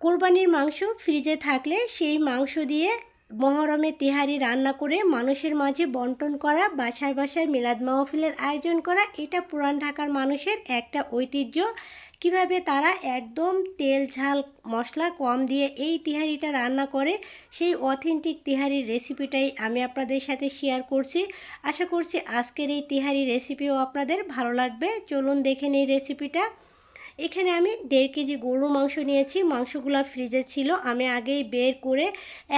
কোরবানির মাংস ফ্রিজে থাকলে সেই মাংস দিয়ে মহরমে তিহারি রান্না করে মানুষের মাঝে বন্টন করা, বাসায় বাসায় মিলাদ মাহফিলের আয়োজন করা, এটা পুরান ঢাকার মানুষের একটা ঐতিহ্য। কীভাবে তারা একদম তেল, ঝাল, মশলা কম দিয়ে এই তিহারিটা রান্না করে, সেই অথেন্টিক তিহারির রেসিপিটাই আমি আপনাদের সাথে শেয়ার করছি। আশা করছি আজকের এই তিহারি রেসিপিও আপনাদের ভালো লাগবে। চলুন দেখে নিই রেসিপিটা। এখানে আমি দেড় কেজি গরু মাংস নিয়েছি। মাংসগুলো ফ্রিজে ছিল। আমি আগেই বের করে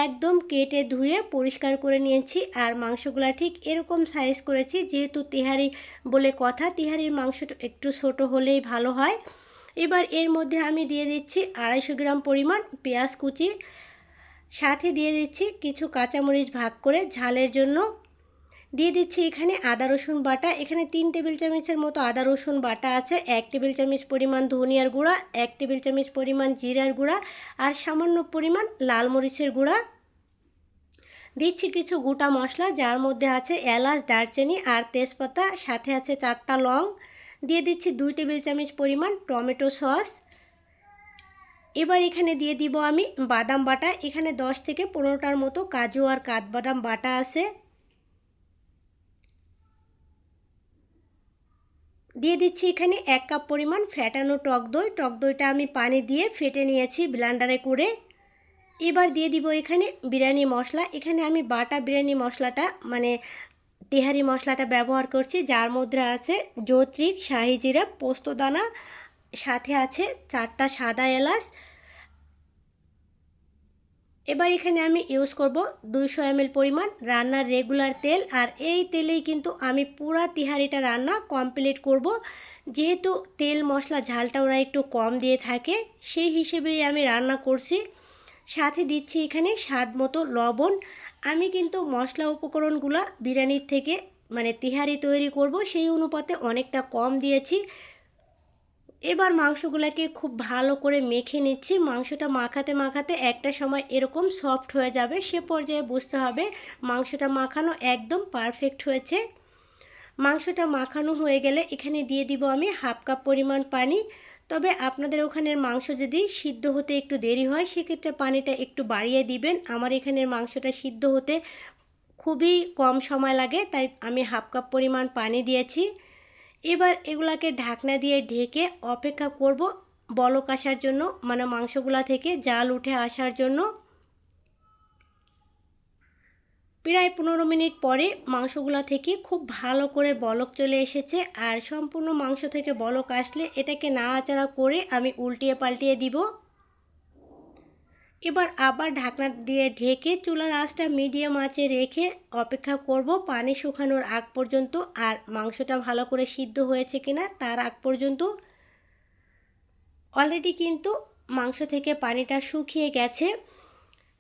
একদম কেটে ধুয়ে পরিষ্কার করে নিয়েছি। আর মাংসগুলো ঠিক এরকম সাইজ করেছি, যেহেতু তিহারি বলে কথা, তিহারির মাংসটা একটু ছোট হলেই ভালো হয়। এবার এর মধ্যে আমি দিয়ে দিচ্ছি আড়াইশো গ্রাম পরিমাণ পেঁয়াজ কুচি। সাথে দিয়ে দিচ্ছি কিছু কাঁচামরিচ ভাগ করে ঝালের জন্য দিয়ে দিচ্ছি এখানে আদা, রসুন বাটা। এখানে তিন টেবিল চামচের মতো আদা, রসুন বাটা আছে, এক টেবিল চামচ পরিমাণ ধনিয়ার গুঁড়া, এক টেবিল চামচ পরিমাণ জিরার গুঁড়া আর সামান্য পরিমাণ লাল মরিচের গুঁড়া। দিচ্ছি কিছু গোটা মশলা, যার মধ্যে আছে এলাচ, দারচিনি আর তেজপাতা, সাথে আছে চারটা লং। দিয়ে দিচ্ছি দুই টেবিল চামচ পরিমাণ টমেটো সস। এবার এখানে দিয়ে দিব আমি বাদাম বাটা। এখানে দশ থেকে পনেরোটার মতো কাজু আর কাঠবাদাম বাটা আছে। দিয়ে দিচ্ছি এখানে এক কাপ পরিমাণ ফ্যাটানো টক দই। টক দইটা আমি পানি দিয়ে ফেটে নিয়েছি ব্লান্ডারে করে। এবার দিয়ে দিব এখানে বিরিয়ানি মশলা। এখানে আমি বাটা বিরিয়ানি মশলাটা মানে তেহারি মশলাটা ব্যবহার করছি, যার মধ্যে আছে জৈত্রিক শাহি জিরা পোস্তদানা সাথে আছে চারটা সাদা এলাচ এবার এখানে আমি ইউজ করব দুইশো এমএল পরিমাণ রান্নার রেগুলার তেল, আর এই তেলেই কিন্তু আমি পুরা তিহারিটা রান্না কমপ্লিট করব। যেহেতু তেল, মশলা ঝালটা ওরা একটু কম দিয়ে থাকে, সেই হিসেবেই আমি রান্না করছি। সাথে দিচ্ছি এখানে স্বাদ মতো লবণ। আমি কিন্তু মশলা উপকরণগুলো বিরিয়ানির থেকে মানে তিহারি তৈরি করব, সেই অনুপাতে অনেকটা কম দিয়েছি। এবার মাংসগুলোকে খুব ভালো করে মেখে নিচ্ছি। মাংসটা মাখাতে মাখাতে একটা সময় এরকম সফট হয়ে যাবে, সে পর্যায়ে বুঝতে হবে মাংসটা মাখানো একদম পারফেক্ট হয়েছে। মাংসটা মাখানো হয়ে গেলে এখানে দিয়ে দিব আমি হাফ কাপ পরিমাণ পানি। তবে আপনাদের ওখানের মাংস যদি সিদ্ধ হতে একটু দেরি হয়, সেক্ষেত্রে পানিটা একটু বাড়িয়ে দিবেন। আমার এখানের মাংসটা সিদ্ধ হতে খুবই কম সময় লাগে, তাই আমি হাফ কাপ পরিমাণ পানি দিয়েছি। এবার এগুলাকে ঢাকনা দিয়ে ঢেকে অপেক্ষা করব বলক আসার জন্য মানে মাংসগুলা থেকে জাল উঠে আসার জন্য। প্রায় পনেরো মিনিট পরে মাংসগুলা থেকে খুব ভালো করে বলক চলে এসেছে, আর সম্পূর্ণ মাংস থেকে বলক আসলে এটাকে নাড়াচাড়া করে আমি উল্টিয়ে পাল্টিয়ে দিব। এবার আবার ঢাকনা দিয়ে ঢেকে চুলার আঁচটা মিডিয়াম আঁচে রেখে অপেক্ষা করব। পানি শুকানোর আগ পর্যন্ত। আর মাংসটা ভালো করে সিদ্ধ হয়েছে কিনা তার আগ পর্যন্ত। অলরেডি কিন্তু মাংস থেকে পানিটা শুকিয়ে গেছে।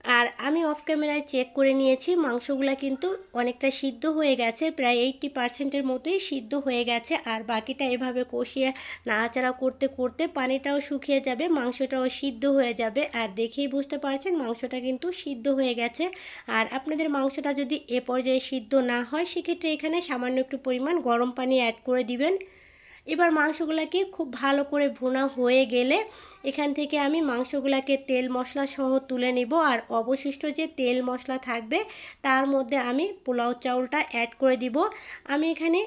আর আমি অফ ক্যামেরায় চেক করে নিয়েছি, মাংসগুলো কিন্তু অনেকটা সিদ্ধ হয়ে গেছে, প্রায় এইটটি পার্সেন্টের মতোই সিদ্ধ হয়ে গেছে, আর বাকিটা এভাবে কষিয়ে নাড়াচাড়া করতে করতে পানিটাও শুকিয়ে যাবে, মাংসটাও সিদ্ধ হয়ে যাবে, আর দেখেই বুঝতে পারছেন মাংসটা কিন্তু সিদ্ধ হয়ে গেছে। আর আপনাদের মাংসটা যদি এ পর্যায়ে সিদ্ধ না হয়, সেক্ষেত্রে এখানে সামান্য একটু পরিমাণ গরম পানি অ্যাড করে দিবেন। এবার মাংসগুলোকে খুব ভালো করে ভুনা হয়ে গেলে এখান থেকে আমি মাংসগুলোকে তেল মশলা সহ তুলে নিব। আর অবশিষ্ট যে তেল মশলা থাকবে, তার মধ্যে আমি পোলাও চাউলটা অ্যাড করে দিব। আমি এখানে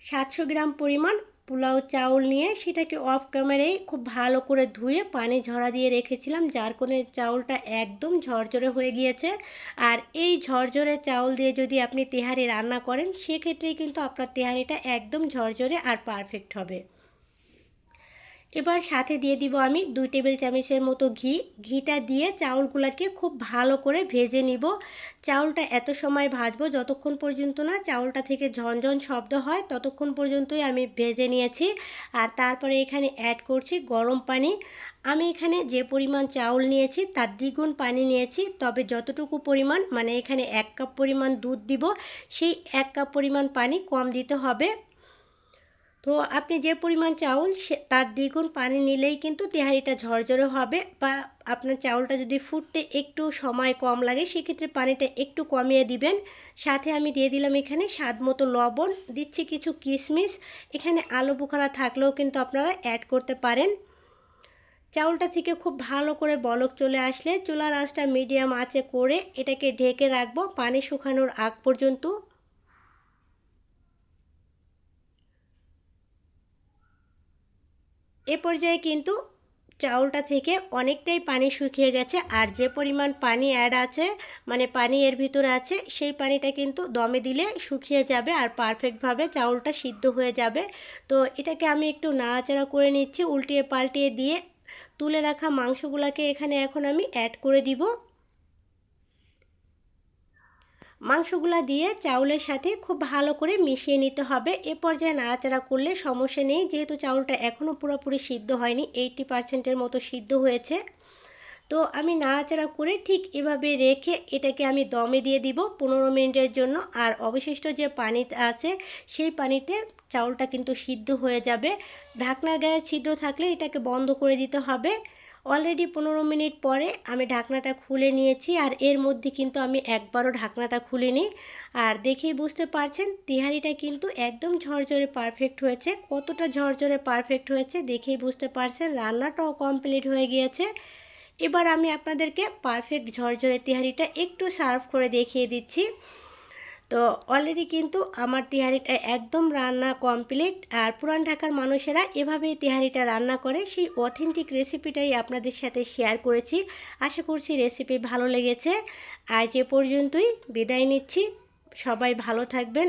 সাতশো গ্রাম পরিমাণ পোলাও চাউল নিয়ে সেটাকে অফ ক্যামেরায় খুব ভালো করে ধুয়ে পানি ঝরা দিয়ে রেখেছিলাম, যার কোনো চাউলটা একদম ঝরঝরে হয়ে গিয়েছে। আর এই ঝরঝরে চাউল দিয়ে যদি আপনি তেহারি রান্না করেন, সেক্ষেত্রেই কিন্তু আপনার তেহারিটা একদম ঝরঝরে আর পারফেক্ট হবে। এবার সাথে দিয়ে দিব আমি দুই টেবিল চামচের মতো ঘি। ঘিটা দিয়ে চাউলগুলোকে খুব ভালো করে ভেজে নিব। চাউলটা এত সময় ভাজবো যতক্ষণ পর্যন্ত না চাউলটা থেকে ঝনঝন শব্দ হয় ততক্ষণ পর্যন্তই আমি ভেজে নিয়েছি। আর তারপরে এখানে অ্যাড করছি গরম পানি। আমি এখানে যে পরিমাণ চাউল নিয়েছি তার দ্বিগুণ পানি নিয়েছি। তবে যতটুকু পরিমাণ মানে এখানে এক কাপ পরিমাণ দুধ দিব, সেই এক কাপ পরিমাণ পানি কম দিতে হবে। তো আপনি যে পরিমাণ চাউল সে তার দ্বিগুণ পানি নিলেই কিন্তু তেহারিটা ঝরঝরে হবে বা আপনার চাউলটা যদি ফুটতে একটু সময় কম লাগে, সেক্ষেত্রে পানিটা একটু কমিয়ে দিবেন। সাথে আমি দিয়ে দিলাম এখানে স্বাদ মতো লবণ, দিচ্ছি কিছু কিশমিশ। এখানে আলু বুখারা থাকলেও কিন্তু আপনারা অ্যাড করতে পারেন। চাউলটা থেকে খুব ভালো করে বলক চলে আসলে, চুলার আঁচটা মিডিয়াম আঁচে করে এটাকে ঢেকে রাখব। পানি শুকানোর আগ পর্যন্ত এ পর্যায়ে কিন্তু চাউলটা থেকে অনেকটাই পানি শুকিয়ে গেছে আর যে পরিমাণ পানি অ্যাড আছে মানে পানি এর ভিতরে আছে, সেই পানিটা কিন্তু দমে দিলে শুকিয়ে যাবে আর পারফেক্টভাবে চাউলটা সিদ্ধ হয়ে যাবে। তো এটাকে আমি একটু নাড়াচাড়া করে নিচ্ছি, উল্টিয়ে পাল্টিয়ে দিয়ে তুলে রাখা মাংসগুলোকে এখানে এখন আমি অ্যাড করে দিব। মাংসগুলা দিয়ে চাউলের সাথে খুব ভালো করে মিশিয়ে নিতে হবে। এ পর্যায়ে নাড়াচাড়া করলে সমস্যা নেই। যেহেতু চাউলটা এখনও পুরোপুরি সিদ্ধ হয়নি এইটি পার্সেন্টের মতো সিদ্ধ হয়েছে। তো আমি নাড়াচাড়া করে ঠিক এভাবে রেখে এটাকে আমি দমে দিয়ে দিব পনেরো মিনিটের জন্য। আর অবশিষ্ট যে পানি আছে, সেই পানিতে চাউলটা কিন্তু সিদ্ধ হয়ে যাবে। ঢাকনার গায়ে ছিদ্র থাকলে এটাকে বন্ধ করে দিতে হবে। অলরেডি পনেরো মিনিট পরে আমি ঢাকনাটা খুলে নিয়েছি আর এর মধ্যে কিন্তু আমি একবারও ঢাকনাটা খুলিনি। আর দেখেই বুঝতে পারছেন, তিহারিটা কিন্তু একদম ঝরঝরে পারফেক্ট হয়েছে। কতটা ঝরঝরে পারফেক্ট হয়েছে দেখেই বুঝতে পারছেন, রান্নাটাও কমপ্লিট হয়ে গিয়েছে। এবার আমি আপনাদেরকে পারফেক্ট ঝরঝরে তিহারিটা একটু সার্ভ করে দেখিয়ে দিচ্ছি। তো অলরেডি কিন্তু আমার তিহারিটা একদম রান্না কমপ্লিট আর পুরান ঢাকার মানুষেরা এভাবেই তিহারিটা রান্না করে, সেই অথেন্টিক রেসিপিটাই আপনাদের সাথে শেয়ার করেছি। আশা করছি রেসিপি ভালো লেগেছে। আজ এ পর্যন্তই, বিদায় নিচ্ছি। সবাই ভালো থাকবেন।